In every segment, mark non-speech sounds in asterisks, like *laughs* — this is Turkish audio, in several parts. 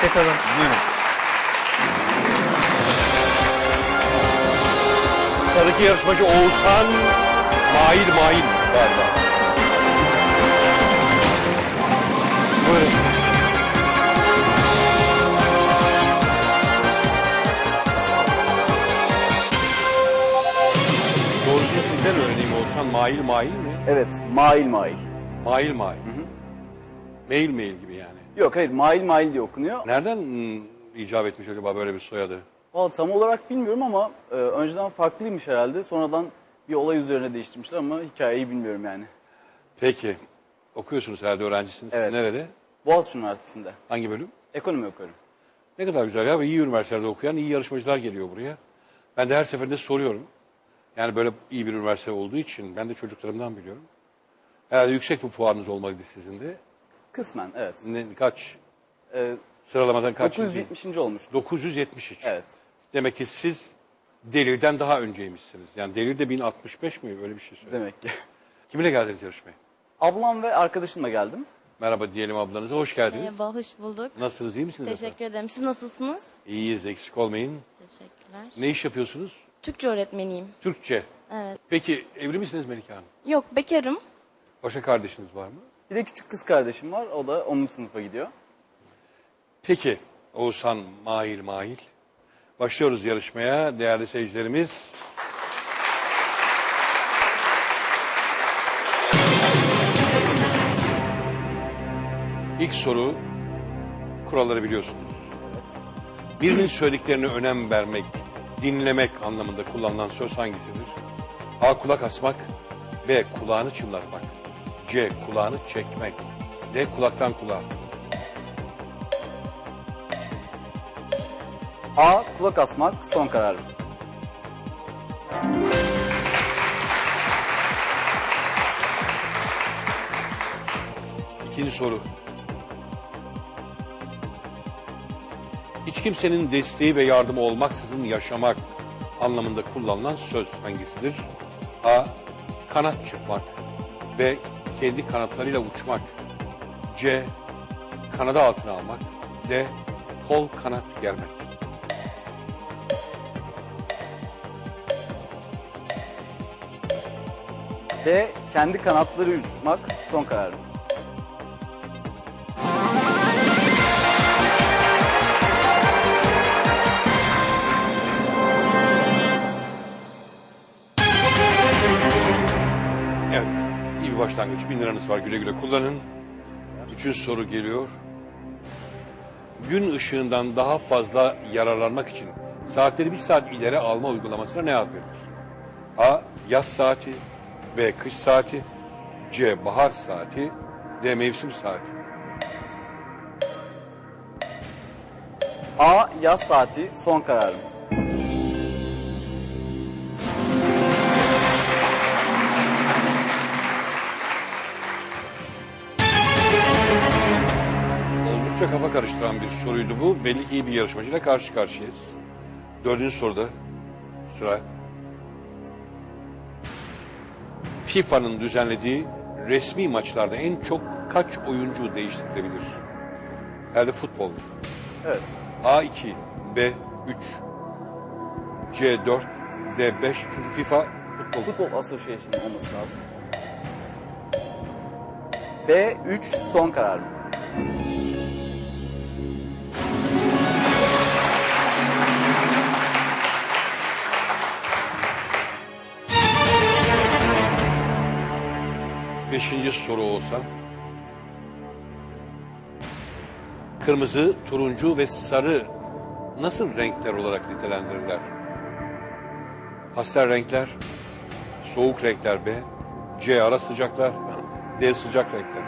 Hoşçakalın. Buyurun. Sıradaki yarışmacı Oğuzhan Mail Mail galiba. Buyurun. Doğrusunu sizden öğreneyim Oğuzhan. Mail Mail mi? Evet, mail mail. Mail Mail. Mail mail gibi. Yok hayır, mail mail diye okunuyor. Nereden hmm, icap etmiş acaba böyle bir soyadı? Valla tam olarak bilmiyorum ama e, önceden farklıymış herhalde. Sonradan bir olay üzerine değiştirmişler ama hikayeyi bilmiyorum yani. Peki. Okuyorsunuz herhalde öğrencisiniz. Evet. Nerede? Boğaziçi Üniversitesi'nde. Hangi bölüm? Ekonomi okuyorum. Ne kadar güzel ya. İyi üniversitelerde okuyan iyi yarışmacılar geliyor buraya. Ben de her seferinde soruyorum. Yani böyle iyi bir üniversite olduğu için ben de çocuklarımdan biliyorum. Herhalde yüksek bir puanınız olmalıydı sizin de. Kısmen evet. Ne, kaç? E, Sıralamadan kaç? 970. olmuştu. 973. Evet. Demek ki siz Delir'den daha önceymişsiniz. Yani Delir de 1065 mi? Öyle bir şey söylüyor. Demek ki. Kiminle geldiniz yarışmaya? Ablam ve arkadaşımla geldim. Merhaba diyelim ablanıza. Hoş geldiniz. Merhaba, hoş bulduk. Nasılsınız? iyi misiniz? efendim? Teşekkür ederim. Siz nasılsınız? İyiyiz. Eksik olmayın. Teşekkürler. Ne iş yapıyorsunuz? Türkçe öğretmeniyim. Türkçe. Evet. Peki evli misiniz Melike Hanım? Yok, bekarım. Başka kardeşiniz var mı? Bir de küçük kız kardeşim var. O da 10. sınıfa gidiyor. Peki Oğuzhan Mahil Mahil. Başlıyoruz yarışmaya değerli seyircilerimiz. İlk soru kuralları biliyorsunuz. Birinin söylediklerine önem vermek, dinlemek anlamında kullanılan söz hangisidir? A. Kulak asmak. B. Kulağını çınlatmak. C. Kulağını çekmek. D. Kulaktan kulağa. A. Kulak asmak son kararım. İkinci soru. Hiç kimsenin desteği ve yardımı olmaksızın yaşamak anlamında kullanılan söz hangisidir? A. Kanat çırpmak. B. Kendi kanatlarıyla uçmak. C. Kanadı altına almak. D. Kol kanat germek. D. Kendi kanatları uçmak son kararım. Başlangıç. Bin liranız var, güle güle kullanın. Üçüncü soru geliyor. Gün ışığından daha fazla yararlanmak için saatleri bir saat ileri alma uygulamasına ne ad verilir? A. Yaz saati B. Kış saati C. Bahar saati D. Mevsim saati A. Yaz saati son kararım. Soruydu bu. Belli ki iyi bir yarışmacıyla karşı karşıyayız. Dördüncü soruda sıra. FIFA'nın düzenlediği resmi maçlarda en çok kaç oyuncu değiştirilebilir? Herhalde futbol. Evet. A2, B3, C4, D5. Çünkü FIFA futbol. Futbol Association olması lazım. B. 3 son kararım. Beşinci soru olsa. Kırmızı, turuncu ve sarı nasıl renkler olarak nitelendirirler? Pastel renkler, soğuk renkler B, C ara sıcaklar, D sıcak renkler.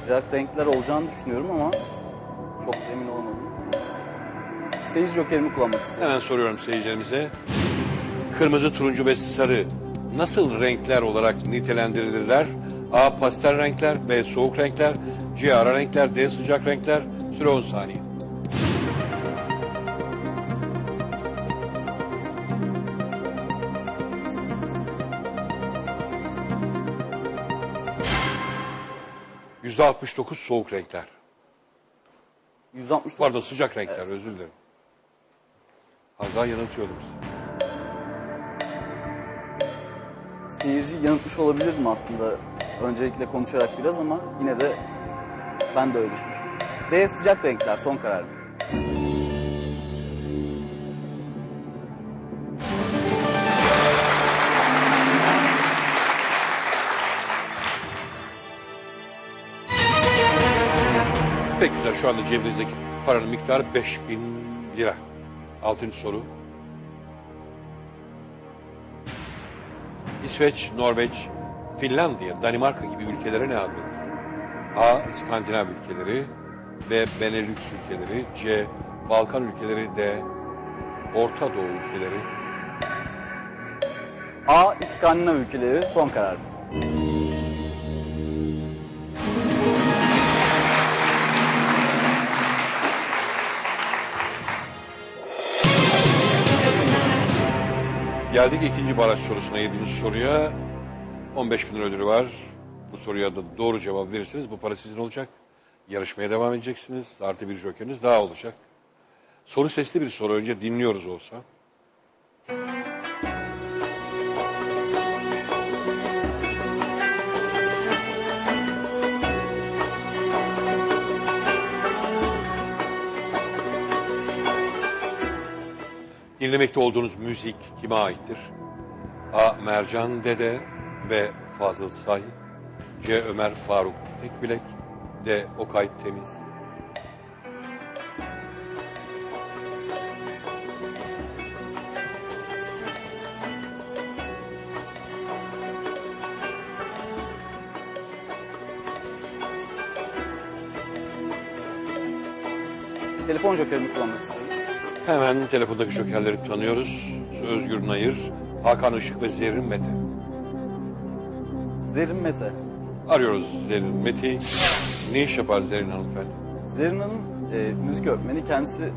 Sıcak renkler olacağını düşünüyorum ama çok da emin olamadım. Seyirci jokerimi kullanmak istiyorum. Hemen soruyorum seyircilerimize. Kırmızı, turuncu ve sarı nasıl renkler olarak nitelendirilirler? A. Pastel renkler, B. Soğuk renkler, C. Ara renkler, D. Sıcak renkler. Süre 10 saniye. %69 soğuk renkler. 160 Pardon sıcak renkler özür dilerim. Az daha yanıltıyordum sizi. Seyirci yanıltmış olabilirdim aslında. Öncelikle konuşarak biraz ama yine de ben de öyle düşünmüştüm. D sıcak renkler son karar. Pek güzel şu anda cebinizdeki paranın miktarı 5000 lira. Altıncı soru. İsveç, Norveç, Finlandiya, Danimarka gibi ülkelere ne ad verilir? A. İskandinav ülkeleri B. Benelux ülkeleri C. Balkan ülkeleri D. Orta Doğu ülkeleri A İskandinav ülkeleri son karar. Geldik ikinci baraj sorusuna, yedinci soruya. 15 bin lira ödülü var. Bu soruya da doğru cevap verirseniz bu para sizin olacak. Yarışmaya devam edeceksiniz. Artı bir jokeriniz daha olacak. Soru sesli bir soru. Önce dinliyoruz olsa. Dinlemekte olduğunuz müzik kime aittir? A. Mercan Dede B. Fazıl Say C. Ömer Faruk Tekbilek D. Okay Temiz Telefon jokerimi kullanmak istiyorum. Hemen telefondaki jokerleri tanıyoruz. Özgür Nayır, Hakan Işık ve Zerrin Mete. Zerrin Mete. Arıyoruz Zerrin Mete'yi. Ne iş yapar Zerrin hanımefendi? Zerrin Hanım e, müzik öğretmeni. Kendisi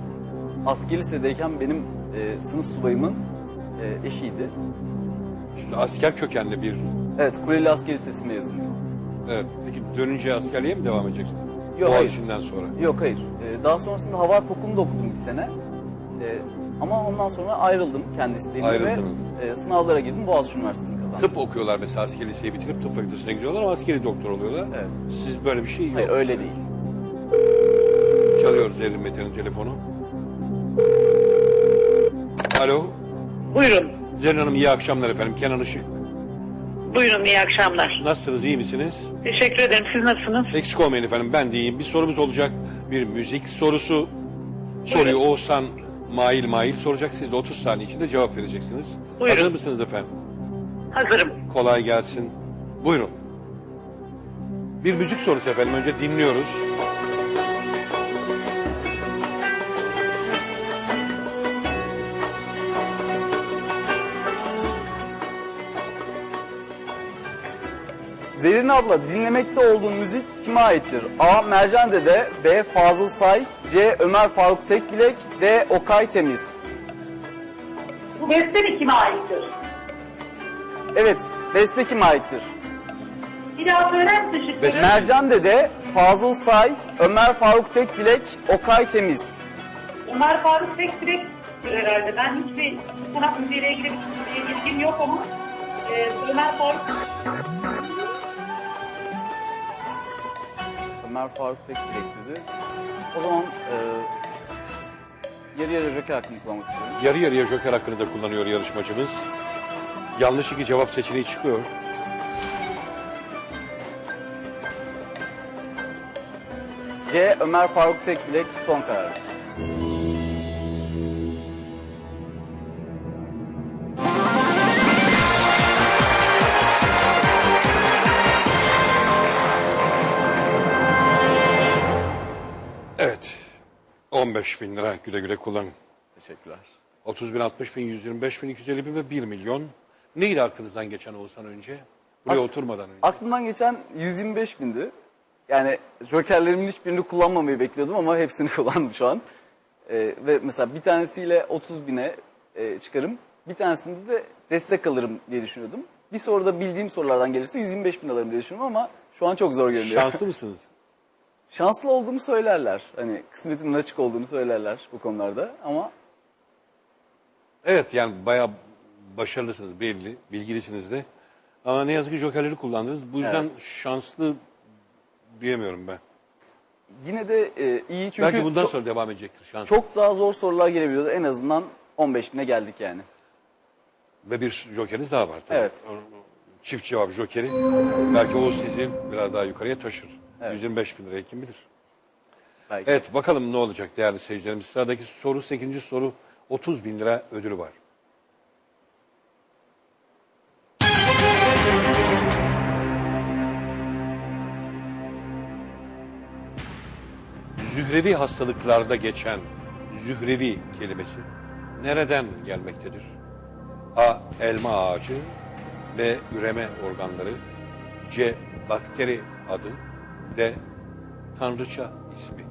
askeri lisedeyken benim e, sınıf subayımın e, eşiydi. Siz asker kökenli bir... Evet Kureli Askeri Lisesi mezunuyum. Evet, peki dönünce askerliğe mi devam edeceksiniz? Yok. Boğaziçi'nden sonra. Yok hayır. E, daha sonrasında hava harp okulunda okudum bir sene. E, ama ondan sonra ayrıldım kendi isteğimle ve e, sınavlara girdim. Boğaziçi Üniversitesi'ni kazandım. Tıp okuyorlar mesela askeri liseyi bitirip tıp fakültesine gidiyorlar ama askeri doktor oluyorlar. Evet. Siz böyle bir şey yok. Hayır öyle değil. Çalıyoruz Zerrin Mete'nin telefonu. Alo. Buyurun. Zerrin Hanım iyi akşamlar efendim. Kenan Işık. Buyurun iyi akşamlar. Nasılsınız iyi misiniz? Teşekkür ederim. Siz nasılsınız? Eksik olmayın efendim ben de iyiyim. Bir sorumuz olacak. Bir müzik sorusu. Soruyu Oğuzhan Mail Mail soracak. Siz de 30 saniye içinde cevap vereceksiniz. Buyurun. Hazır mısınız efendim? Hazırım. Kolay gelsin. Buyurun. Bir müzik sorusu efendim. Önce dinliyoruz. Zerrin abla dinlemekte olduğun müzik kime aittir? A. Mercan Dede B. Fazıl Say C. Ömer Faruk Tekbilek D. Okay Temiz Bu beste mi kime aittir? Evet, beste kime aittir? Bir daha söyler misin şıkları? Mercan Dede, Fazıl Say, Ömer Faruk Tekbilek, Okay Temiz. Ömer Faruk Tekbilek herhalde. Ben hiçbir sanat müziğiyle ilgili bir bilgim yok ama e, Ömer Faruk Ömer Faruk Tekbilek dedi. O zaman e, yarı yarı joker hakkını kullanmak istiyorum. Yarı yarıya joker hakkını da kullanıyor yarışmacımız. Yanlış iki cevap seçeneği çıkıyor. C. Ömer Faruk Tekbilek son karar. 15 bin lira güle güle kullanın. Teşekkürler. 30 bin, 60 bin, 125 bin, 250 bin ve 1 milyon. Neydi aklınızdan geçen Oğuzhan önce? Buraya Ak- oturmadan önce. Aklımdan geçen 125 bindi. Yani jokerlerimin hiçbirini kullanmamayı bekliyordum ama hepsini *laughs* kullandım şu an. Ee, ve mesela bir tanesiyle 30 bine e, çıkarım. Bir tanesinde de destek alırım diye düşünüyordum. Bir soruda bildiğim sorulardan gelirse 125 bin alırım diye düşünüyorum ama Şu an çok zor görünüyor. Şanslı mısınız? *laughs* Şanslı olduğumu söylerler. Hani kısmetimin açık olduğunu söylerler bu konularda ama Evet yani bayağı başarılısınız belli, bilgilisiniz de. Ama ne yazık ki jokerleri kullandınız. Bu yüzden Evet. şanslı diyemiyorum ben. yine de e, iyi çünkü Belki bundan çok, sonra devam edecektir şans. çok daha zor sorular gelebiliyordu. En azından 15 bine geldik yani. Ve bir jokeriniz daha var tabii. Evet. Çift cevap jokeri. Belki o sizi biraz daha yukarıya taşır. Evet. 125 bin liraya kim bilir. Belki. Evet bakalım ne olacak değerli seyircilerimiz. Sıradaki soru 8. soru 30 bin lira ödülü var. Zührevi hastalıklarda geçen zührevi kelimesi nereden gelmektedir? A. Elma ağacı B. Üreme organları C. Bakteri adı D. Tanrıça ismi.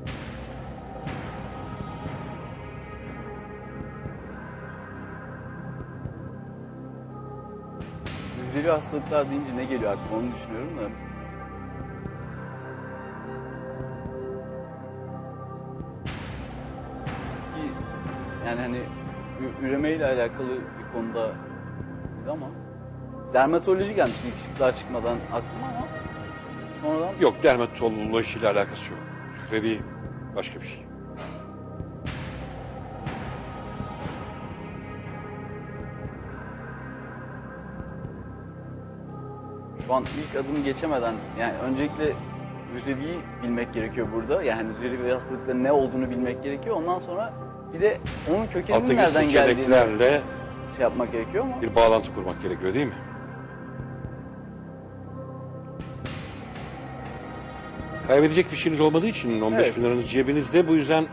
Zührevi hastalıklar deyince ne geliyor aklıma onu düşünüyorum da. Sanki yani hani üremeyle alakalı bir konuda ama dermatoloji gelmişti ilk şıklar çıkmadan aklıma ama sonradan Yok dermatoloji ile alakası yok. Zührevi başka bir şey. şu an ilk adımı geçemeden yani öncelikle zühreviyi bilmek gerekiyor burada. Yani zührevi hastalıkların ne olduğunu bilmek gerekiyor. Ondan sonra bir de onun kökeninin Alttaki nereden geldiğini seçeneklerle şey yapmak gerekiyor ama bir bağlantı kurmak gerekiyor değil mi? Kaybedecek bir şeyiniz olmadığı için 15 Evet. bin liranız cebinizde bu yüzden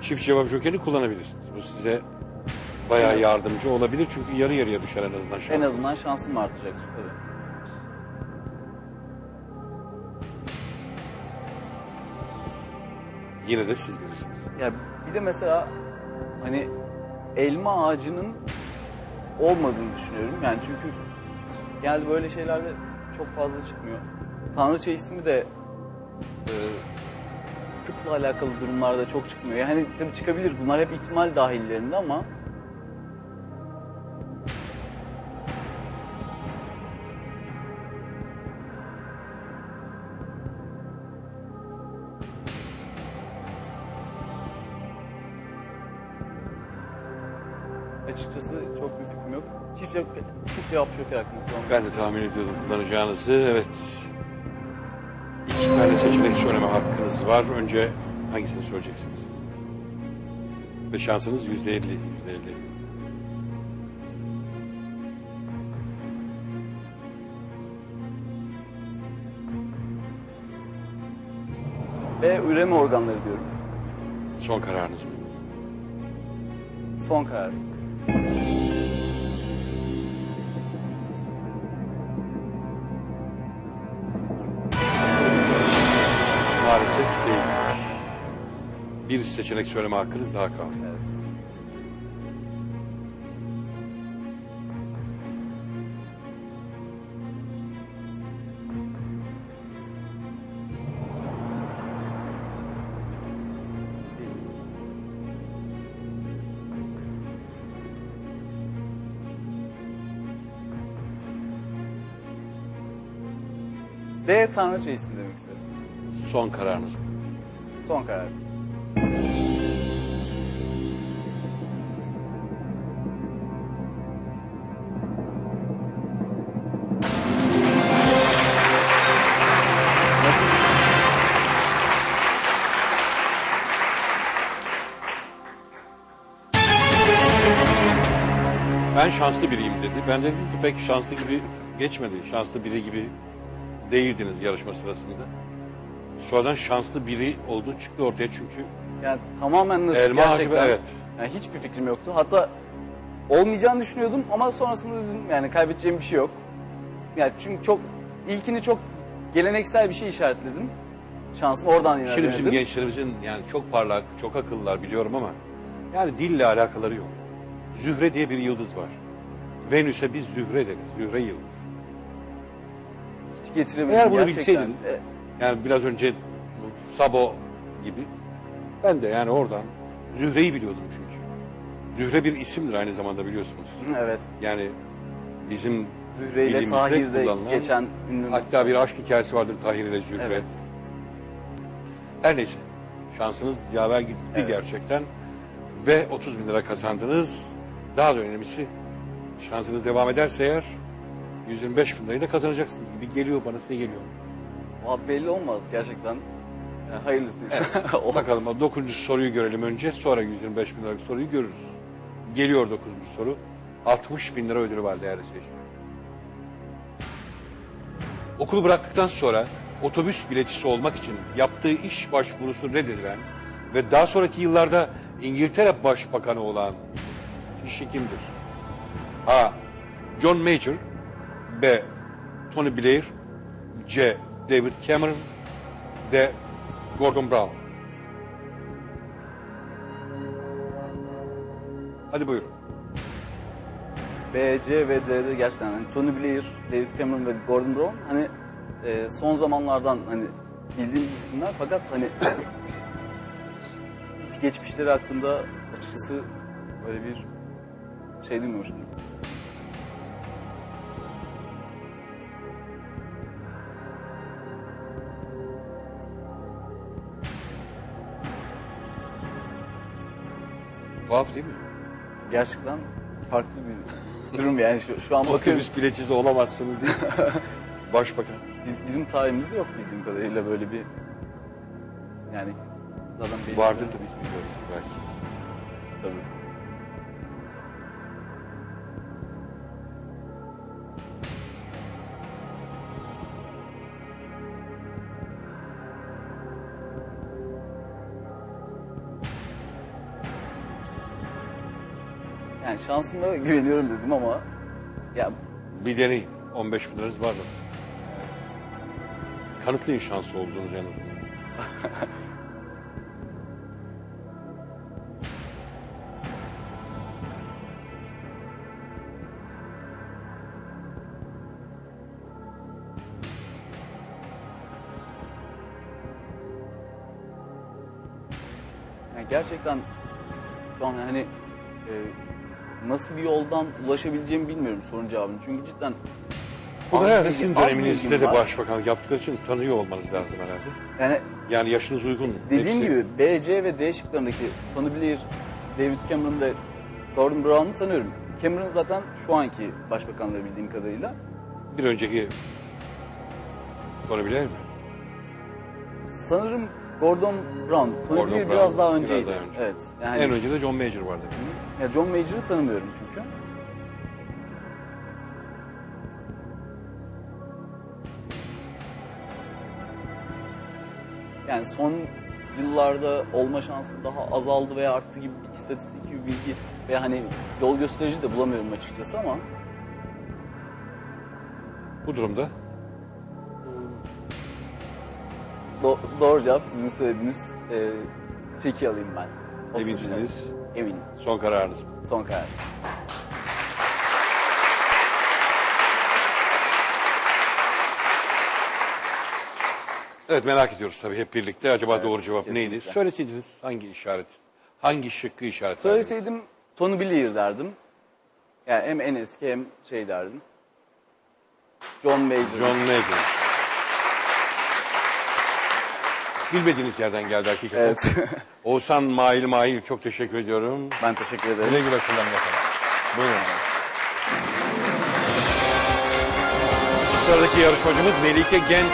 çift cevap jokerini kullanabilirsiniz. Bu size bayağı Evet. yardımcı olabilir çünkü yarı yarıya düşer en azından en şansınız. azından şansım artacaktır tabii. Yine de siz bilirsiniz. Ya bir de mesela hani elma ağacının olmadığını düşünüyorum. Yani çünkü genelde böyle şeylerde çok fazla çıkmıyor. Tanrıça ismi de e, tıpla alakalı durumlarda çok çıkmıyor. Yani tabii çıkabilir. Bunlar hep ihtimal dahillerinde ama açıkçası çok bir fikrim yok. Çift, cevap, çift cevap joker hakkında Ben de tahmin ediyordum kullanacağınızı. Evet. İki tane seçenek söyleme hakkınız var. Önce hangisini söyleyeceksiniz? Ve şansınız yüzde elli. Yüzde elli. Ve üreme organları diyorum. Son kararınız mı? Son karar. Bir seçenek söyleme hakkınız daha kaldı. Evet. D Tanrıça ismi demek istiyorum. Son kararınız mı? Son karar. Şanslı biriyim dedi. Ben dedim ki pek şanslı gibi geçmedi. Şanslı biri gibi değildiniz yarışma sırasında. Sonradan şanslı biri olduğu çıktı ortaya çünkü Yani tamamen nasıl Elma gerçekten. ve- evet. Yani hiçbir fikrim yoktu. Hatta olmayacağını düşünüyordum ama sonrasında dedim yani kaybedeceğim bir şey yok. Yani çünkü çok ilkini çok geleneksel bir şey işaretledim. Şansım oradan Şimdi bizim ilerledim. gençlerimizin yani çok parlak, çok akıllılar biliyorum ama yani dille alakaları yok. Zühre diye bir yıldız var. Venüs'e biz zühre deriz. Zühre yıldız. hiç getiremedim. Eğer bunu gerçekten. bilseydiniz, E, yani biraz önce bu Sabo gibi, ben de yani oradan Zühre'yi biliyordum çünkü. Zühre bir isimdir aynı zamanda biliyorsunuz. evet. Yani bizim Zühre ile dilimizde Tahir'de kullanılan- geçen ünlü Hatta bir aşk hikayesi vardır Tahir ile Zühre. Evet. Her neyse. Şansınız yaver gitti gerçekten. Ve 30 bin lira kazandınız. Daha da önemlisi şansınız devam ederse eğer 125 bin lirayı da kazanacaksınız gibi geliyor bana size geliyor. Valla belli olmaz gerçekten. Yani hayırlısıysa. *laughs* O- Bakalım o 9. soruyu görelim önce sonra 125 bin liralık soruyu görürüz. Geliyor 9. soru. 60 bin lira ödülü var değerli seyirciler. Okulu bıraktıktan sonra otobüs biletçisi olmak için yaptığı iş başvurusu reddedilen ve daha sonraki yıllarda İngiltere Başbakanı olan kişi kimdir? A. John Major B. Tony Blair C. David Cameron D. Gordon Brown Hadi buyurun. B, C ve D'de gerçekten hani Tony Blair, David Cameron ve Gordon Brown hani e, son zamanlardan hani bildiğimiz isimler fakat hani *laughs* hiç geçmişleri hakkında açıkçası böyle bir şey duymamıştım. Tuhaf değil mi? Gerçekten farklı bir durum yani şu, şu an bakıyorum Otobüs biletçisi olamazsınız mi? *laughs* Başbakan. biz, bizim tarihimizde yok bildiğim kadarıyla böyle bir yani zaten belli Vardır da biz bilmiyoruz belki. tabii. Yani şansıma güveniyorum dedim ama ya Bir deneyin. 15 bin liranız var nasıl? Kanıtlayın şanslı olduğunuzu en azından. Yani gerçekten şu an hani e, nasıl bir yoldan ulaşabileceğimi bilmiyorum sorun cevabını. Çünkü cidden Bu da herhalde sizin az döneminizde bilgim de var. başbakanlık yaptıkları için tanıyor olmanız lazım herhalde. Yani Yani yaşınız uygun. dediğim Hepsi- gibi B, C ve D şıklarındaki Tony Blair, David Cameron ve Gordon Brown'u tanıyorum. Cameron zaten şu anki başbakanları bildiğim kadarıyla. Bir önceki Blair mi? Sanırım Gordon Brown, Tony Gordon Blair Brown, biraz daha biraz önceydi. daha önce. Evet. Yani En önce de John Major vardı. ya John Major'ı tanımıyorum çünkü. Yani son yıllarda olma şansı daha azaldı veya arttı gibi bir istatistik gibi bilgi veya hani yol gösterici de bulamıyorum açıkçası ama Bu durumda do- doğru cevap sizin söylediğiniz e, çeki alayım ben. 30 bin lira. eminsiniz. Eminim. Son kararınız. mı? Son karar. Evet merak ediyoruz tabii hep birlikte. Acaba Evet, doğru cevap neydi? kesinlikle. Söyleseydiniz hangi işaret? Hangi şıkkı işaret Söyleseydim Tony Blair derdim. Yani hem en eski hem şey derdim. John Major. John Major. Bilmediğiniz yerden geldi hakikaten. Evet. *laughs* Oğuzhan Mail Mail çok teşekkür ediyorum. ben teşekkür ederim. Güle güle kullanın efendim. Buyurun. Sıradaki yarışmacımız Melike Gen